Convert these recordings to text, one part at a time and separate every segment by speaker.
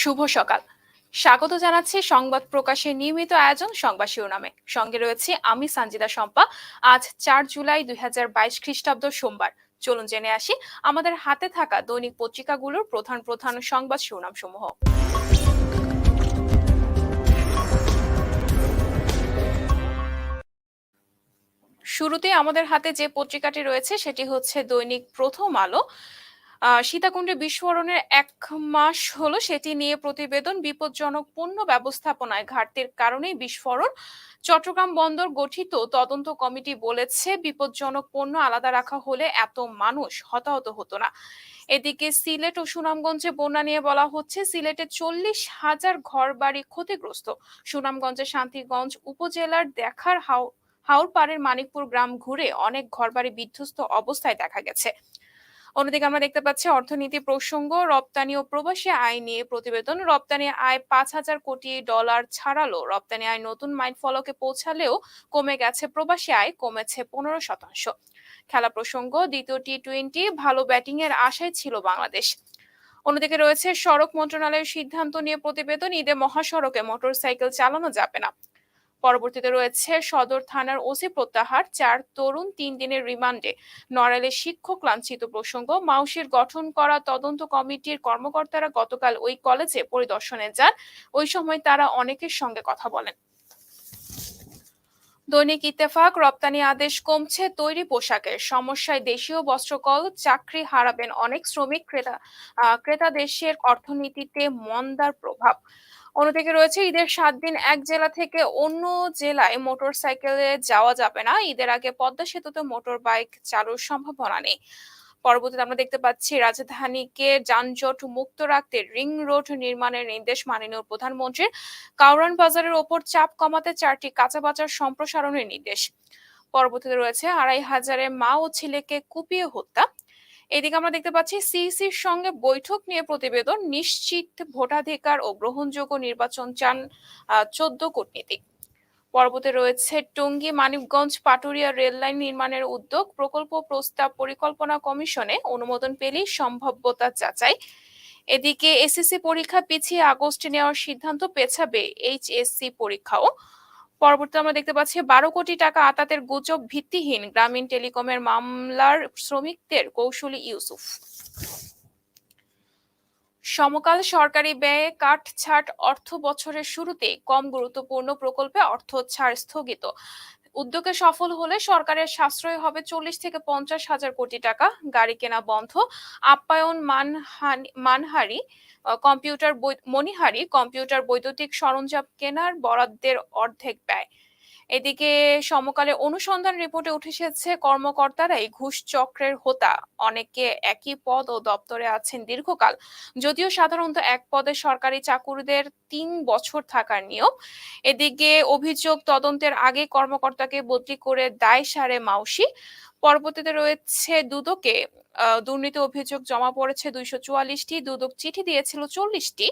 Speaker 1: শুভ সকাল। স্বাগত জানাচ্ছি সংবাদ প্রকাশের নিয়মিত আয়োজন সংবাদ শিরোনামে। সঙ্গে রয়েছে আমি সঞ্জিদা শম্পা। আজ চার জুলাই দুই হাজার বাইশ খ্রিস্টাব্দ সোমবার। চলুন জেনে আসি আমাদের হাতে থাকা দৈনিক পত্রিকাগুলোর প্রধান প্রধান সংবাদ শিরোনাম সমূহ শুরুতে আমাদের হাতে যে পত্রিকাটি রয়েছে, সেটি হচ্ছে দৈনিক প্রথম আলো। সীতাকুণ্ডে বিস্ফোরণের এক মাস হলো সেটি নিয়ে প্রতিবেদন বিপজ্জনক পণ্য ব্যবস্থাপনায় ঘাটতির কারণেই বিস্ফোরণ। চট্টগ্রাম বন্দর গঠিত তদন্ত কমিটি বলেছে, বিপজ্জনক পণ্য আলাদা রাখা হলে এত মানুষ হতাহত হতো না। এদিকে সিলেট ও সুনামগঞ্জে বন্যা নিয়ে বলা হচ্ছে, সিলেটে চল্লিশ হাজার ঘর বাড়ি ক্ষতিগ্রস্ত। সুনামগঞ্জে শান্তিগঞ্জ উপজেলার দেখার হাও হাওড়পাড়ের মানিকপুর গ্রাম ঘুরে অনেক ঘরবাড়ি বিধ্বস্ত অবস্থায় দেখা গেছে। অন্যদিকে আমরা দেখতে পাচ্ছি অর্থনীতি প্রসঙ্গ, রপ্তানি ও প্রবাসী আয় নিয়ে প্রতিবেদন। রপ্তানি আয় পাঁচ হাজার কোটি ডলার ছাড়ালো। রপ্তানি আয় নতুন মাইল ফলকে পৌঁছালেও কমে গেছে প্রবাসী আয়, কমেছে পনেরো শতাংশ। খেলা প্রসঙ্গ, দ্বিতীয় টি টোয়েন্টি ভালো ব্যাটিং এর আশায় ছিল বাংলাদেশ। অন্যদিকে রয়েছে সড়ক মন্ত্রণালয়ের সিদ্ধান্ত নিয়ে প্রতিবেদন, ঈদে মহাসড়কে মোটরসাইকেল চালানো যাবে না। পরবর্তীতে রয়েছে সদর থানার ওসি প্রত্যাহার, চার তরুণ, তিন দিনের রিমান্ডে। নড়াইলের শিক্ষক লাঞ্ছিত প্রসঙ্গ, মাউসির গঠন করা তদন্ত কমিটির কর্মকর্তারা গতকাল ওই কলেজে পরিদর্শনে যান। ওই সময় তারা অনেকের সঙ্গে কথা বলেন। দৈনিক ইত্তেফাক, রপ্তানি আদেশ কমছে তৈরি পোশাকের। সমস্যায় দেশীয় বস্ত্রকল, চাকরি হারাবেন অনেক শ্রমিক, ক্রেতা ক্রেতা দেশের অর্থনীতিতে মন্দার প্রভাব। অন্যদিকে রয়েছে ঈদের সাত দিন এক জেলা থেকে অন্য জেলায় মোটর সাইকেলে যাওয়া যাবে না। ঈদের আগে পদ্মা সেতুতে মোটর বাইক চালুর সম্ভাবনা নেই। পরবর্তীতে আমরা দেখতে পাচ্ছি, রাজধানীকে যানজট মুক্ত রাখতে রিং রোড নির্মাণের নির্দেশ মাননীয় প্রধানমন্ত্রীর। কাউরান বাজারের ওপর চাপ কমাতে চারটি কাঁচা বাজার সম্প্রসারণের নির্দেশ। পরবর্তীতে রয়েছে আড়াই হাজারে মা ও ছেলেকে কুপিয়ে হত্যা। এদিকে আমরা দেখতে পাচ্ছি সিইসির সঙ্গে বৈঠক নিয়ে প্রতিবেদন নিশ্চিত ভোটাধিকার ও গ্রহণযোগ্য নির্বাচন চান চোদ্দ কূটনীতিক। পর্বতে রয়েছে টঙ্গী, মানিকগঞ্জ, পাটুরিয়া রেল লাইন নির্মাণের উদ্যোগ, প্রকল্প প্রস্তাব পরিকল্পনা কমিশনে অনুমোদন পেলেই সম্ভাব্যতা যাচাই। এদিকে এসএসসি পরীক্ষা পিছিয়ে আগস্টে নেওয়ার সিদ্ধান্ত পেছাবে এইচএসসি পরীক্ষাও। পরবর্তী আমরা দেখতে পাচ্ছি বারো কোটি টাকা আতাতের গুজব ভিত্তিহীন গ্রামীণ টেলিকমের মামলার শ্রমিকদের কৌশলী ইউসুফ। সমকাল সরকারি ব্যয়ে কাটছাট অর্থ বছরের শুরুতে কম গুরুত্বপূর্ণ প্রকল্পে অর্থ ছাড় স্থগিত। উদ্যোগে সফল হলে সরকারের সাশ্রয় হবে চল্লিশ থেকে পঞ্চাশ হাজার কোটি টাকা। গাড়ি কেনা বন্ধ। আপ্যায়ন মানহানি, মানহারি কম্পিউটার মনিহারি কম্পিউটার বৈদ্যুতিক সরঞ্জাম কেনার বরাদ্দের অর্ধেক ব্যয়। এদিকে সমকালে অনুসন্ধান রিপোর্টে উঠে এসেছে কর্মকর্তারাই ঘুষ চক্রের হোতা। অনেকে একই পদ ও দপ্তরে আছেন দীর্ঘকাল। যদিও সাধারণত এক পদে সরকারি চাকুরদের তিন বছর থাকার নিয়ম। এদিকে অভিযোগ তদন্তের আগে কর্মকর্তাকে বদলি করে দায় সারে মাউসি। পরবর্তীতে রয়েছে দুদকে দুর্নীতি অভিযোগ জমা পড়েছে দুইশো চুয়াল্লিশটি, দুদক চিঠি দিয়েছিল চল্লিশটি।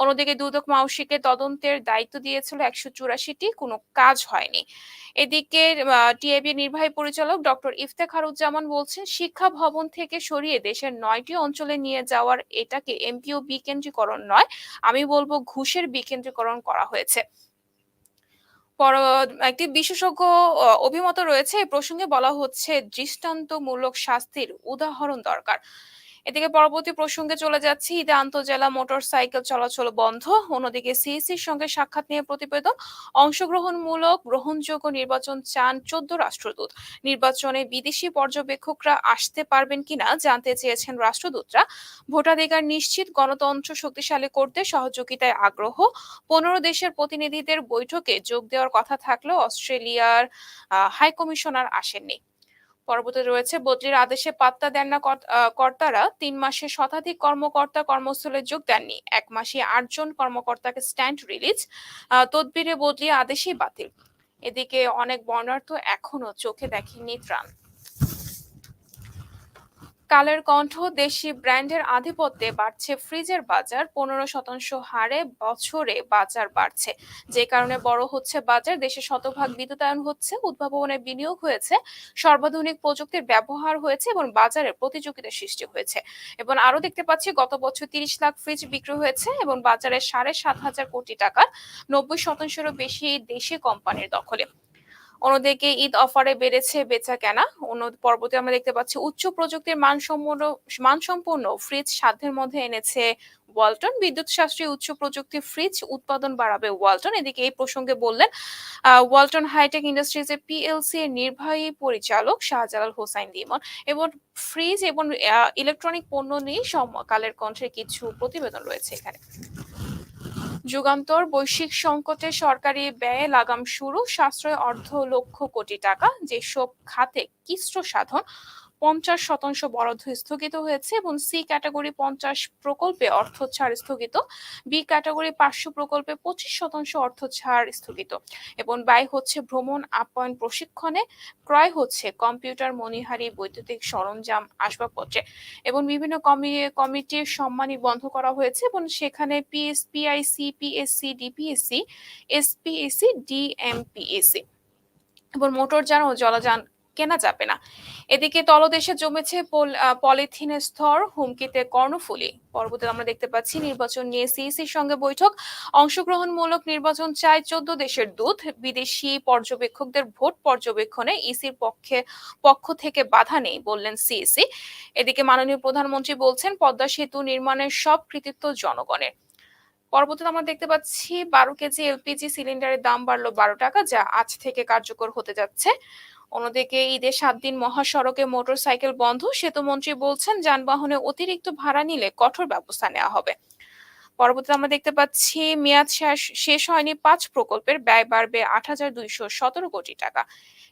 Speaker 1: অন্যদিকে দুদক মাউসিকে তদন্তের দায়িত্ব দিয়েছিল একশো চুরাশিটি, কোনো কাজ হয়নি। এদিকে টিএবি নির্বাহী পরিচালক ডক্টর ইফতেখারুজ্জামান বলছেন, শিক্ষা ভবন থেকে সরিয়ে দেশের নয়টি অঞ্চলে নিয়ে যাওয়ার এটাকে এমপিও বিকেন্দ্রীকরণ নয়, আমি বলব ঘুষের বিকেন্দ্রীকরণ করা হয়েছে। একটি বিশেষজ্ঞ অভিমত রয়েছে। এ প্রসঙ্গে বলা হচ্ছে দৃষ্টান্তমূলক শাস্তির উদাহরণ দরকার। এদিকে পরবর্তী প্রসঙ্গে চলে যাচ্ছি। ঈদে আন্তজেলা মোটর সাইকেল চলাচল বন্ধ। অন্যদিকে সিইসির সঙ্গে সাক্ষাৎ নিয়ে প্রতিবেদন অংশগ্রহণমূলক গ্রহণযোগ্য নির্বাচন চান চোদ্দ রাষ্ট্রদূত। নির্বাচনে বিদেশি পর্যবেক্ষকরা আসতে পারবেন কিনা জানতে চেয়েছেন রাষ্ট্রদূতরা। ভোটাধিকার নিশ্চিত গণতন্ত্র শক্তিশালী করতে সহযোগিতায় আগ্রহ। পনেরো দেশের প্রতিনিধিদের বৈঠকে যোগ দেওয়ার কথা থাকলেও অস্ট্রেলিয়ার আহ, হাই কমিশনার আসেননি। পরবর্তীতে রয়েছে বদলির আদেশে পাত্তা দেন না কর্ত- কর্তারা। তিন মাসে শতাধিক কর্মকর্তা কর্মস্থলে যোগ দেননি। এক মাসে আটজন কর্মকর্তাকে স্ট্যান্ড রিলিজ তদবিরে বদলি আদেশই বাতিল। এদিকে অনেক বর্ণার্থ এখনও চোখে দেখেনি ত্রাণ। কালের কণ্ঠ দেশি ব্র্যান্ডের আধিপত্যে বাড়ছে ফ্রিজের বাজার, পনেরো শতাংশ হারে বছরে বাজার বাড়ছে। যে কারণে বড় হচ্ছে বাজার, দেশে শতভাগ বিদ্যুতায়ন হচ্ছে, উদ্ভাবনে বিনিয়োগ হয়েছে, সর্বাধুনিক প্রযুক্তির ব্যবহার হয়েছে এবং বাজারে প্রতিযোগিতা সৃষ্টি হয়েছে। এবং আরও দেখতে পাচ্ছি, গত বছর তিরিশ লাখ ফ্রিজ বিক্রি হয়েছে এবং বাজারে সাড়ে সাত হাজার কোটি টাকার নব্বই শতাংশেরও বেশি দেশি কোম্পানির দখলে। অন্যদিকে ঈদ অফারে বেড়েছে বেচা কেনা অন্য পর্বতে আমরা দেখতে পাচ্ছি উচ্চ প্রযুক্তির মানসম্পন্ন মানসম্পন্ন ফ্রিজ সাধ্যের মধ্যে এনেছে ওয়ালটন বিদ্যুৎ সাশ্রয়ী উচ্চ প্রযুক্তি ফ্রিজ উৎপাদন বাড়াবে ওয়ালটন এদিকে এই প্রসঙ্গে বললেন ওয়ালটন হাইটেক ইন্ডাস্ট্রিজ এর পিএলসি এর নির্বাহী পরিচালক শাহজালাল হোসাইন লিমন। এবং ফ্রিজ এবং ইলেকট্রনিক পণ্য নিয়ে সমকালের কণ্ঠে কিছু প্রতিবেদন রয়েছে এখানে। যুগান্তর বৈশ্বিক সংকটে সরকারি ব্যয়ে লাগাম শুরু, সাশ্রয় অর্ধ লক্ষ কোটি টাকা, যেসব খাতে কিস্র সাধন পঞ্চাশ শতাংশ বরাদ্দ স্থগিত হয়েছে এবং সি ক্যাটাগরি পঞ্চাশ প্রকল্পে অর্থ ছাড় স্থগিত বি ক্যাটাগরি পাঁচশো প্রকল্পে পঁচিশ শতাংশ অর্থ ছাড় স্থগিত এবং ব্যয় হচ্ছে ভ্রমণ, আপ্যায়ন, প্রশিক্ষণে, ক্রয় হচ্ছে কম্পিউটার, মনিহারি, বৈদ্যুতিক সরঞ্জাম, আসবাবপত্রে এবং বিভিন্ন কমি, কমিটির সম্মানী বন্ধ করা হয়েছে এবং সেখানে PSPIC PSC DPSC SPSC DMPSC এবং মোটর যান ও জলযান কেনা যাবে না। এদিকে তলদেশে জমেছে পলিথিনের স্তর, হুমকিতে কর্ণফুলি। পরবর্তীতে আমরা দেখতে পাচ্ছি নির্বাচন নিয়ে সিইসির সঙ্গে বৈঠক। অংশগ্রহণমূলক নির্বাচন চায় চোদ্দ দেশের দূত। বিদেশি পর্যবেক্ষকদের ভোট পর্যবেক্ষণে ইসির পক্ষে, পক্ষ থেকে বাধা নেই বললেন সিইসি। এদিকে মাননীয় প্রধানমন্ত্রী বলছেন, পদ্মা সেতু নির্মাণের সব কৃতিত্ব জনগণের। পরবর্তীতে আমরা দেখতে পাচ্ছি বারো কেজি এলপিজি সিলিন্ডারের দাম বাড়লো বারো টাকা, যা আজ থেকে কার্যকর হতে যাচ্ছে। অন্যদিকে ঈদের সাত দিন মহাসড়কে মোটর সাইকেল বন্ধ। সেতুমন্ত্রী বলছেন, যানবাহনে অতিরিক্ত ভাড়া নিলে কঠোর ব্যবস্থা নেওয়া হবে। পরবর্তীতে আমরা দেখতে পাচ্ছি, মেয়াদ শেষ শেষ হয়নি পাঁচ প্রকল্পের। ব্যয় বাড়বে আট হাজার দুইশো সতেরো কোটি টাকা।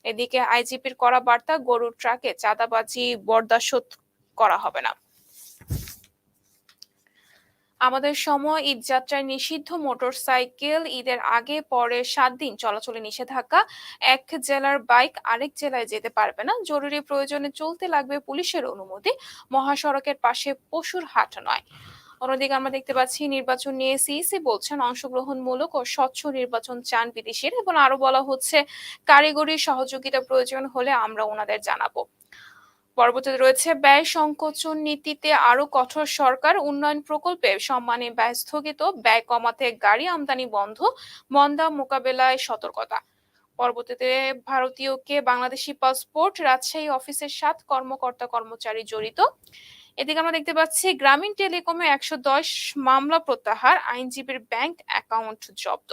Speaker 1: এদিকে আইজিপির করা বার্তা, গরুর ট্রাকে চাঁদাবাজি বরদাস্ত করা হবে না। আমাদের সময় ঈদ যাত্রায় নিষিদ্ধ মোটরসাইকেল, ঈদের আগে, পরে সাত দিন চলাচলে নিষেধাজ্ঞা। এক জেলার বাইক আরেক জেলায় যেতে পারবে না। জরুরি প্রয়োজনে চলতে লাগবে পুলিশের অনুমতি। মহাসড়কের পাশে পশুর হাট নয়। অন্যদিকে আমরা দেখতে পাচ্ছি, নির্বাচন নিয়ে সিইসি বলছেন, অংশগ্রহণমূলক ও স্বচ্ছ নির্বাচন চান বিদেশির এবং আরও বলা হচ্ছে, কারিগরি সহযোগিতা প্রয়োজন হলে আমরা ওনাদের জানাব। পরবর্তীতে রয়েছে ব্যয় সংকোচন নীতিতে আরও কঠোর সরকার উন্নয়ন প্রকল্পে সম্মানে ব্যয় স্থগিত, ব্যয় কমাতে গাড়ি আমদানি বন্ধ, মন্দা মোকাবেলায় সতর্কতা। পরবর্তীতে ভারতীয়কে বাংলাদেশি পাসপোর্ট রাজশাহী অফিসের সাত কর্মকর্তা কর্মচারী জড়িত। এদিকে আমরা দেখতে পাচ্ছি গ্রামীণ টেলিকমে একশো দশ মামলা প্রত্যাহার, আইনজীবীর ব্যাংক অ্যাকাউন্ট জব্দ।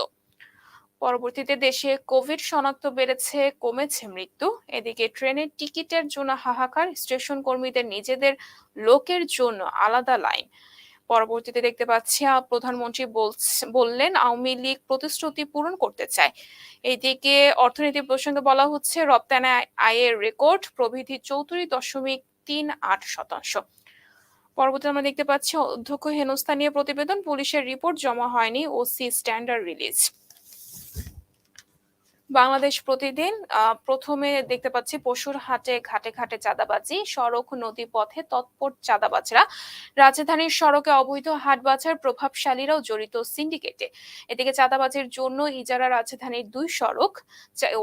Speaker 1: পরবর্তীতে দেশে কোভিড শনাক্ত বেড়েছে, কমেছে মৃত্যু। এদিকে ট্রেনের টিকিটের জন্য হাহাকার, স্টেশন কর্মীদের নিজেদের লোকের জন্য আলাদা লাইন। পরবর্তীতে দেখতে পাচ্ছি প্রধানমন্ত্রী বললেন আওয়ামী লীগ প্রতিশ্রুতি পূরণ করতে চায়। এইদিকে অর্থনীতি প্রসঙ্গে বলা হচ্ছে, রপ্তানি আয়ের রেকর্ড প্রবৃদ্ধি চৌত্রিশ দশমিক তিন আট শতাংশ। পরবর্তী আমরা দেখতে পাচ্ছি, অধ্যক্ষ হেনস্থানীয় নিয়ে প্রতিবেদন, পুলিশের রিপোর্ট জমা হয়নি, ওসি স্ট্যান্ডার্ড রিলিজ। বাংলাদেশ প্রতিদিন প্রথমে দেখতে পাচ্ছি পশুর হাটে ঘাটে ঘাটে চাঁদাবাজি, সড়ক নদী পথে তৎপর চাঁদাবাজরা। রাজধানীর সড়কে অবৈধ হাট বাজার প্রভাবশালীরাও জড়িত সিন্ডিকেটে। এদিকে চাঁদাবাজির জন্য ইজারা রাজধানীর দুই সড়ক।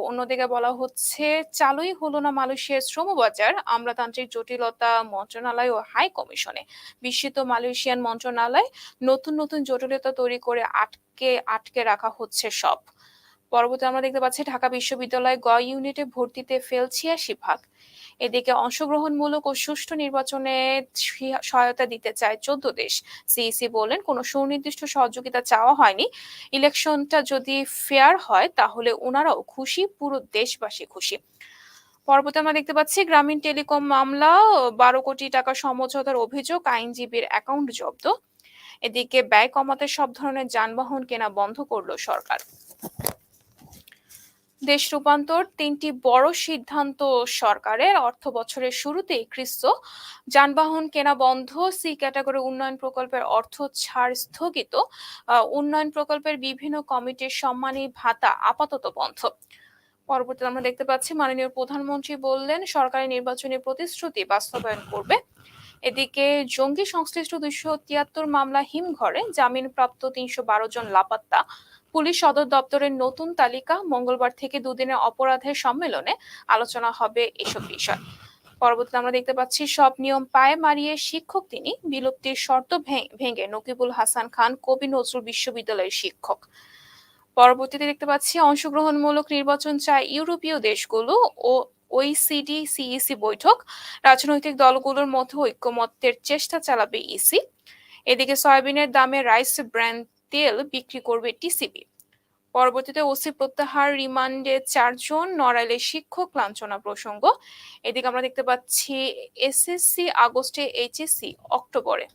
Speaker 1: অন্যদিকে বলা হচ্ছে, চালুই হলো না মালয়েশিয়ার শ্রমবাজার, আমলাতান্ত্রিক জটিলতা মন্ত্রণালয় ও হাই কমিশনে। বিস্মিত মালয়েশিয়ান মন্ত্রণালয় নতুন নতুন জটিলতা তৈরি করে আটকে আটকে রাখা হচ্ছে সব। পরবর্তী আমরা দেখতে পাচ্ছি ঢাকা বিশ্ববিদ্যালয় গ ইউনিটে ভর্তিতে ফেল ছিয়াশি ভাগ এদিকে অংশগ্রহণমূলক ও সুষ্ঠু নির্বাচনে সহায়তা দিতে চায় চোদ্দ দেশ। সিইসি বললেন কোনো সুনির্দিষ্ট সহযোগিতা চাওয়া হয়নি। ইলেকশনটা যদি ফেয়ার হয়, তাহলে ওনারাও খুশি, পুরো দেশবাসী খুশি। পরবর্তী আমরা দেখতে পাচ্ছি গ্রামীণ টেলিকম মামলা, বারো কোটি টাকা সমঝোতার অভিযোগ, আইনজীবীর অ্যাকাউন্ট জব্দ। এদিকে ব্যয় কমাতে সব ধরনের যানবাহন কেনা বন্ধ করল সরকার। দেশ রূপান্তর তিনটি বড় সিদ্ধান্ত সরকারের। অর্থ বছরের শুরুতেই ক্রিস্ত যানবাহন কেনা বন্ধ, সি ক্যাটাগরি উন্নয়ন প্রকল্পের অর্থ ছাড় স্থগিত উন্নয়ন প্রকল্পের বিভিন্ন কমিটির সম্মানী ভাতা আপাতত বন্ধ। পরবর্তীতে আমরা দেখতে পাচ্ছি, মাননীয় প্রধানমন্ত্রী বললেন, সরকারি নির্বাচনী প্রতিশ্রুতি বাস্তবায়ন করবে। এদিকে জঙ্গি সংশ্লিষ্ট দুইশো তিয়াত্তর মামলা হিমঘরে, জামিনপ্রাপ্ত তিনশো বারো জন লাপাত্তা পুলিশ সদর দপ্তরের নতুন তালিকা মঙ্গলবার থেকে দুদিনের অপরাধের সম্মেলনে আলোচনা হবে এসব বিষয়। পরবর্তীতে আমরা দেখতে পাচ্ছি, সব নিয়ম পায়ে মারিয়ে শিক্ষক তিনি বিলুপ্তির শর্ত ভেঙে নকিবুল হাসান খান কবি নজরুল বিশ্ববিদ্যালয়ের শিক্ষক। পরবর্তীতে দেখতে পাচ্ছি, অংশগ্রহণমূলক নির্বাচন চায় ইউরোপীয় দেশগুলো ও ওইসিডি সিইসি বৈঠক। রাজনৈতিক দলগুলোর মধ্যে ঐক্যমত্যের চেষ্টা চালাবে ইসি এদিকে সয়াবিনের দামে রাইস ব্র্যান্ড তেল বিক্রি করবে টিসিবি। পরবর্তীতে ওসি প্রত্যাহার রিমান্ডে চারজন নড়াইলের শিক্ষক লাঞ্ছনা প্রসঙ্গ। এদিকে আমরা দেখতে পাচ্ছি এসএসসি আগস্টে এইচএসসি অক্টোবরে।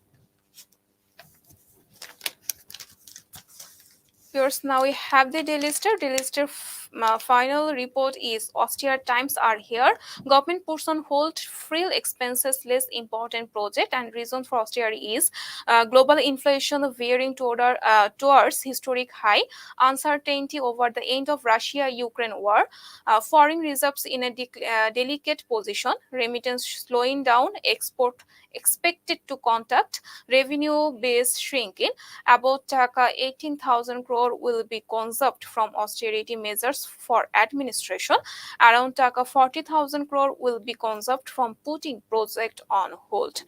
Speaker 1: Viewers, now we have the f- uh, final report is austere times are here. Government puts on hold frill expenses less important project and reason for austerity is uh, global inflation veering toward, uh, towards historic high, uncertainty over the end of Russia-Ukraine war, uh, foreign reserves in a dec- uh, delicate position, remittance slowing down, export expected to contact, revenue base shrinking, about taka 18,000 crore will be conserved from austerity measures for administration. Around taka 40,000 crore will be conserved from putting project on hold.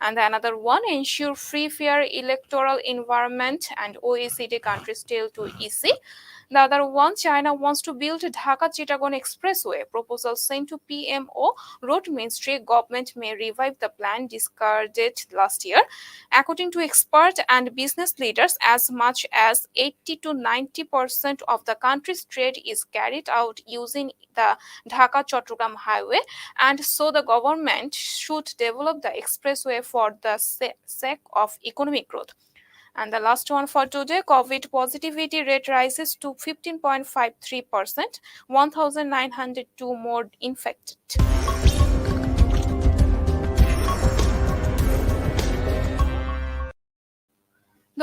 Speaker 1: And another one, ensure free fair electoral environment and OECD countries tell to EC. The other one, China wants to build Dhaka Chittagong Expressway. Proposal sent to PMO Road Ministry. Government may revive the plan discarded last year. According to experts and business leaders, as much as 80 to 90 percent of the country's trade is carried out using the Dhaka Chattogram Highway, and so the government should develop the expressway for the sa- sake of economic growth. And the last one for today COVID positivity rate rises to 15.53%, 1,902 more infected.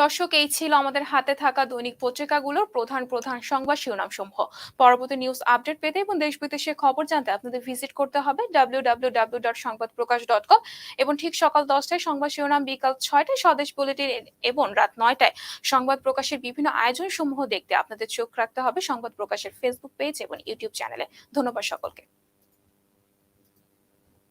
Speaker 1: দর্শক, এই ছিল আমাদের হাতে থাকা দৈনিক পত্রিকাগুলোর প্রধান প্রধান সংবাদ শিরোনাম সমূহ পরবর্তী নিউজ আপডেট পেতে এবং দেশ বিদেশের খবর জানতে আপনাদের ভিজিট করতে হবে ডাব্লিউ ডাব্লিউ ডাব্লিউ ডট সংবাদ প্রকাশ ডট কম এবং ঠিক সকাল দশটায় সংবাদ শিরোনাম, বিকাল ছয়টায় স্বদেশ বুলেটিন এবং রাত নয়টায় সংবাদ প্রকাশের বিভিন্ন আয়োজন সমূহ দেখতে আপনাদের চোখ রাখতে হবে সংবাদ প্রকাশের ফেসবুক পেজ এবং ইউটিউব চ্যানেলে ধন্যবাদ সকলকে।